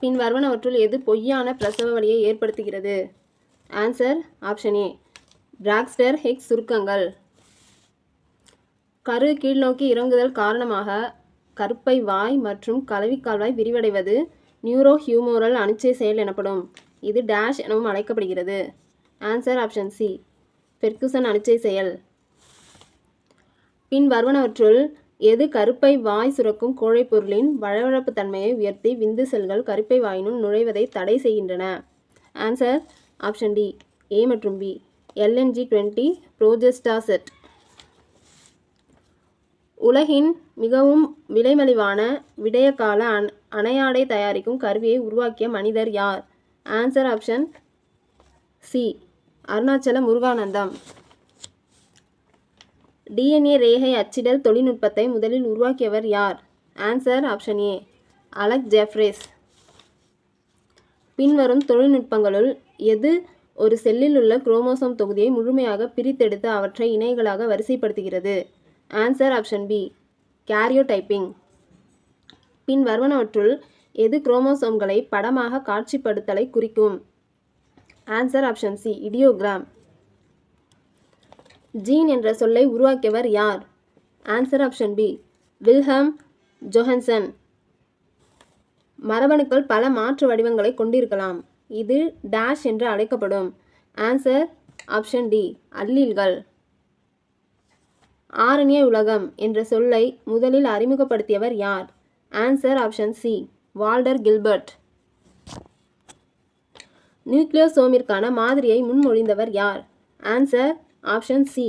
பின் வருவனவற்றுள் எது பொய்யான பிரசவ வழியை ஏற்படுத்துகிறது? Answer option A Braxton Hicks சுருக்கங்கள். கரு கீழ்நோக்கி இறங்குதல் காரணமாக கருப்பை வாய் மற்றும் கலவிக்கால்வாய் விரிவடைவது நியூரோ ஹியூமோரல் செயல் எனப்படும். இது டேஷ் எனவும் அழைக்கப்படுகிறது. ஆன்சர் ஆப்ஷன் சி பெர்குசன் அனுச்சை செயல். பின் வருவனவற்றுள் எது கருப்பை வாய் சுரக்கும் கோழைப்பொருளின் வழவழப்பு தன்மையை உயர்த்தி விந்து செல்கள் கருப்பை வாயினுள் நுழைவதை தடை செய்கின்றன? ஆன்சர் ஆப்ஷன் டி ஏ மற்றும் பி எல்என்ஜி டுவெண்ட்டி ப்ரோஜெஸ்டாசெட் உலகின் மிகவும் விலைமலிவான விடயகால அண் அணையாடை தயாரிக்கும் கருவியை உருவாக்கிய மனிதர் யார்? Answer option C Arunachala Muruganantham. DNA ரேகை அச்சிடல் தொழில்நுட்பத்தை முதலில் உருவாக்கியவர் யார்? Answer option A. Alec Jeffreys. பின்வரும் தொழில்நுட்பங்களுள் எது ஒரு செல்லில் உள்ள குரோமோசோம் தொகுதியை முழுமையாக பிரித்தெடுத்து அவற்றை இணைகளாக வரிசைப்படுத்துகிறது? Answer option B. கேரியோடைப்பிங். பின் வருவனவற்றுள் எது குரோமோசோம்களை படமாக காட்சிப்படுத்தலை குறிக்கும்? Answer option C. Idiogram. Gene என்ற சொல்லை உருவாக்கியவர் யார்? Answer option B Wilhelm Johannsen மரபணுக்கள் பல மாற்று வடிவங்களை கொண்டிருக்கலாம். இது டேஷ் என்று அழைக்கப்படும். ஆன்சர் ஆப்ஷன் டி அல்லீல்கள். ஆரண்ய உலகம் என்ற சொல்லை முதலில் அறிமுகப்படுத்தியவர் யார்? Answer option C Walter Gilbert நியூக்ளியோசோமிற்கான மாதிரியை முன்மொழிந்தவர் யார்? Answer option C.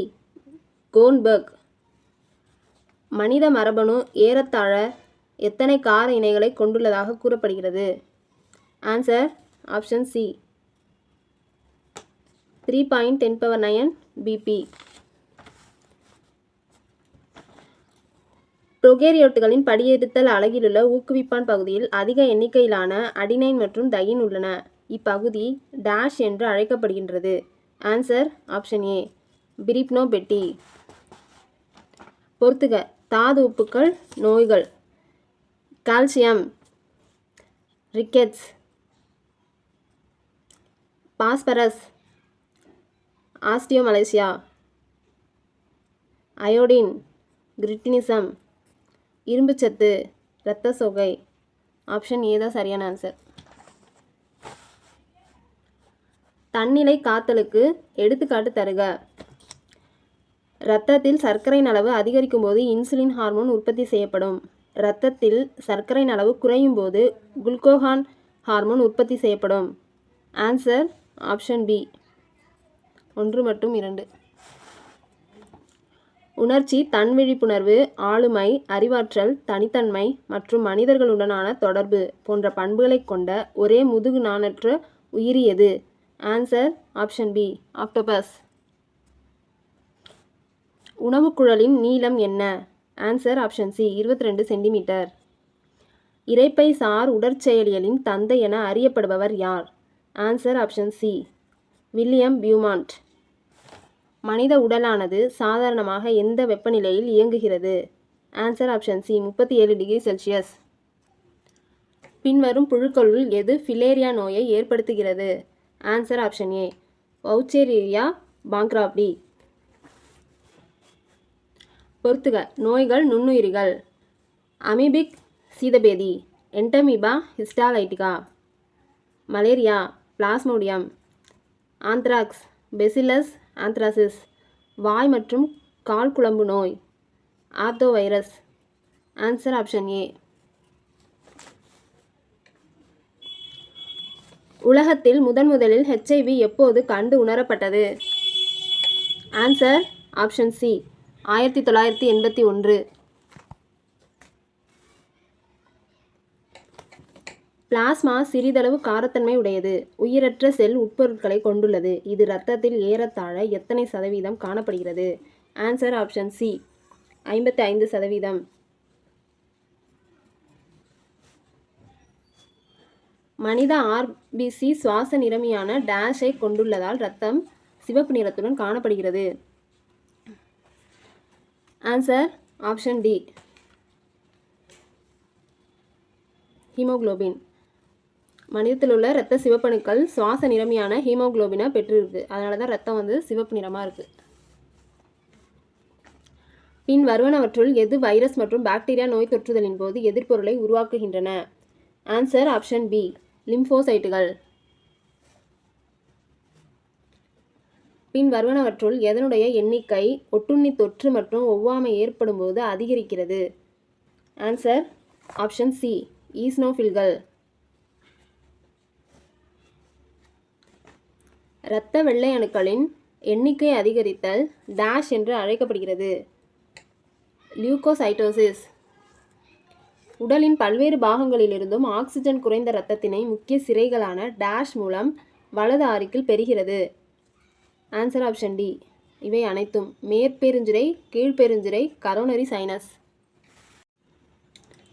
கோன்பர்க். மனித மரபணு ஏறத்தாழ எத்தனை கார இணைகளை கொண்டுள்ளதாக கூறப்படுகிறது? Answer option C. Three point ten power nine BP ப்ரொகேரியோட்டுகளின் படியெடுத்தல் அழகிலுள்ள ஊக்குவிப்பான் பகுதியில் அதிக எண்ணிக்கையிலான அடினைன் மற்றும் தையின் உள்ளன. இப்பகுதி டேஷ் என்று அழைக்கப்படுகின்றது. ஆன்சர் ஆப்ஷன் ஏ பிரிப்னோ பெட்டி. பொறுத்துக. தாது உப்புக்கள் நோய்கள். Calcium. Rickets. Phosphorus. Osteomalacia. Iodine. Cretinism. இரும்புச்சத்து. இரத்த சோகை ஆப்ஷன் ஏ தான் சரியான ஆன்சர். தன்னிலை காத்தலுக்கு எடுத்துக்காட்டு தருக. இரத்தத்தில் சர்க்கரையின் அளவு அதிகரிக்கும் போது இன்சுலின் ஹார்மோன் உற்பத்தி செய்யப்படும். இரத்தத்தில் சர்க்கரையின் அளவு குறையும் போது குளுக்கோகான் ஹார்மோன் உற்பத்தி செய்யப்படும். Answer option B. ஒன்று மற்றும் இரண்டு. உணர்ச்சி தன் விழிப்புணர்வு ஆளுமை அறிவாற்றல் தனித்தன்மை மற்றும் மனிதர்களுடனான தொடர்பு போன்ற பண்புகளைக் கொண்ட ஒரே முதுகு நாணற்ற உயிரியது ஆன்சர் ஆப்ஷன் பி. ஆக்டோபஸ். உணவுக்குழலின் நீளம் என்ன? ஆன்சர் ஆப்ஷன் சி இருபத்தி ரெண்டு சென்டிமீட்டர் இறைப்பை சார் உடற்செயலியலின் தந்தை என அறியப்படுபவர் யார்? Answer option C William Beaumont மனித உடலானது சாதாரணமாக எந்த வெப்பநிலையில் இயங்குகிறது? ஆன்சர் ஆப்ஷன் சி முப்பத்தி ஏழு டிகிரி செல்சியஸ். பின்வரும் புழுக்களுள் எது ஃபிலேரியா நோயை ஏற்படுத்துகிறது? ஆன்சர் ஆப்ஷன் ஏ வவுச்சேரியா பாங்க்ராப்டி பொறுத்துக. நோய்கள் நுண்ணுயிரிகள். Amoebic சீதபேதி. Entamoeba histolytica. Malaria. Plasmodium. Anthrax. Bacillus anthracis. வாய் மற்றும் கால் குழம்பு நோய். Ortho virus answer option A. உலகத்தில் முதன் முதலில் ஹெச்ஐவி எப்போது கண்டு உணரப்பட்டது? Answer option C. ஆயிரத்தி தொள்ளாயிரத்தி எண்பத்தி ஒன்று. பிளாஸ்மா சிறிதளவு காரத்தன்மை உடையது. உயிரற்ற செல் உட்பொருட்களை கொண்டுள்ளது. இது இரத்தத்தில் ஏறத்தாழ எத்தனை சதவீதம் காணப்படுகிறது? Answer option C. ஐம்பத்தி ஐந்து சதவீதம். மனித ஆர்பிசி சுவாச நிறமியான டேஷை கொண்டுள்ளதால் ரத்தம் சிவப்பு நிறத்துடன் காணப்படுகிறது. ஆன்சர் ஆப்ஷன் டி ஹீமோகுளோபின் மனிதத்தில் உள்ள இரத்த சிவப்பணுக்கள் சுவாச நிறமியான ஹீமோகுளோபினை பெற்றிருக்கு. அதனால தான் ரத்தம் வந்து சிவப்பு நிறமாக இருக்குது பின் வருவனவற்றுள் எது வைரஸ் மற்றும் பாக்டீரியா நோய் தொற்றுதலின் போது எதிர்ப்பொருளை உருவாக்குகின்றன? ஆன்சர் ஆப்ஷன் பி லிம்போசைட்டுகள் பின் வருவனவற்றுள் எதனுடைய எண்ணிக்கை ஒட்டுண்ணி தொற்று மற்றும் ஒவ்வாமை ஏற்படும் போது அதிகரிக்கிறது ஆன்சர் ஆப்ஷன் சி ஈஸ்னோஃபில்கள் இரத்த வெள்ளை அணுக்களின் எண்ணிக்கை அதிகரித்தல் டேஷ் என்று அழைக்கப்படுகிறது. லியூகோசைட்டோசிஸ் உடலின் பல்வேறு பாகங்களிலிருந்தும் ஆக்சிஜன் குறைந்த இரத்தத்தினை முக்கிய சிறைகளான டேஷ் மூலம் வலது ஆறுக்கில் பெறுகிறது. ஆன்சர் ஆப்ஷன் டி இவை அனைத்தும் மேற்பெருஞ்சிரை கீழ்ப்பெருஞ்சிரை கரோனரி சைனஸ்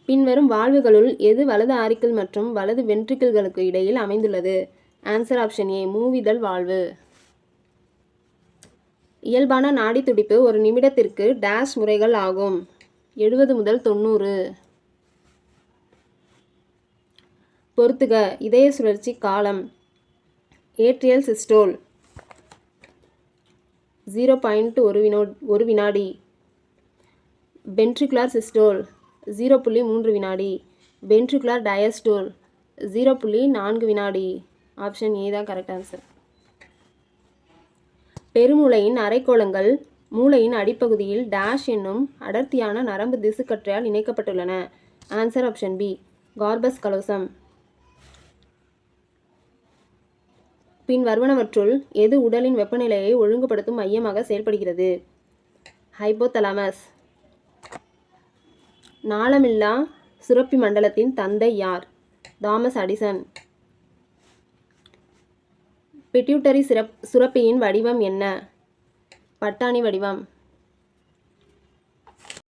பின்வரும் வாழ்வுகளுள் எது வலது ஆரிக்கிள் மற்றும் வலது வென்ட்ரிக்கிள்களுக்கு இடையில் அமைந்துள்ளது? ஆன்சர் ஆப்ஷன் ஏ மூவிதழ் வாழ்வு. இயல்பான நாடி துடிப்பு ஒரு நிமிடத்திற்கு டேஷ் முறைகள் ஆகும். எழுபது முதல் தொண்ணூறு. பொறுத்துக இதய சுழற்சி காலம். Atrial systole. ஜீரோ பாயிண்ட் ஒரு வினோ ஒரு வினாடி. பென்ட்ரிகுலார் சிஸ்டோல் ஜீரோ புள்ளி மூன்று வினாடி. பென்ட்ரிகுலார் டயஸ்டோல் ஜீரோ புள்ளி நான்கு வினாடி. ஆப்ஷன் ஏ தான் கரெக்ட் ஆன்சர் பெருமூளையின் அரைக்கோளங்கள் மூளையின் அடிப்பகுதியில் டேஷ் என்னும் அடர்த்தியான நரம்பு திசுக்கற்றையால் இணைக்கப்பட்டுள்ளன. Answer option B corpus callosum பின் வருவனவற்றுள் எது உடலின் வெப்பநிலையை ஒழுங்குபடுத்தும் மையமாக செயல்படுகிறது? ஹைபோதலாமஸ் நாளமில்லா சுரப்பி மண்டலத்தின் தந்தை யார்? Thomas Addison. பிட்யூட்டரி சிறப் சுரப்பியின் வடிவம் என்ன? பட்டாணி வடிவம்.